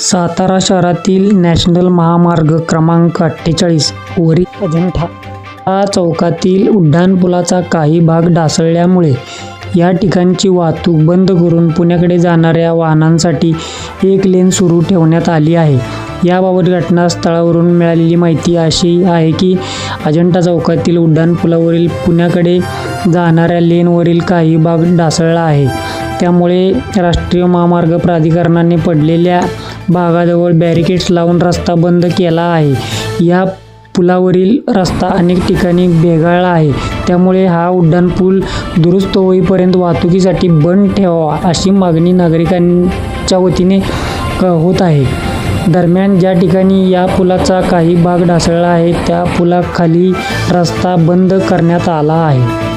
सातारा शहरातील नॅशनल महामार्ग क्रमांक अठ्ठेचाळीस वरील अजंठा या चौकातील उड्डाणपुलाचा काही भाग ढासळल्यामुळे या ठिकाणची वाहतूक बंद करून पुण्याकडे जाणाऱ्या वाहनांसाठी एक लेन सुरू ठेवण्यात आली आहे. याबाबत घटनास्थळावरून मिळालेली माहिती अशी आहे की अजंठा चौकातील उड्डाणपुलावरील पुण्याकडे जाणाऱ्या लेनवरील काही भाग ढासळला आहे. त्यामुळे राष्ट्रीय महामार्ग प्राधिकरणाने पडलेल्या भागाजवळ बॅरिकेड्स लावून रस्ता बंद केला आहे. या पुलावरील रस्ता अनेक ठिकाणी भेगाळला आहे. त्यामुळे हा उड्डाणपूल दुरुस्त होईपर्यंत वाहतुकीसाठी बंद ठेवावा अशी मागणी नागरिकांच्या वतीने क होत आहे. दरम्यान ज्या ठिकाणी या पुलाचा काही भाग ढासळला आहे त्या पुलाखाली रस्ता बंद करण्यात आला आहे.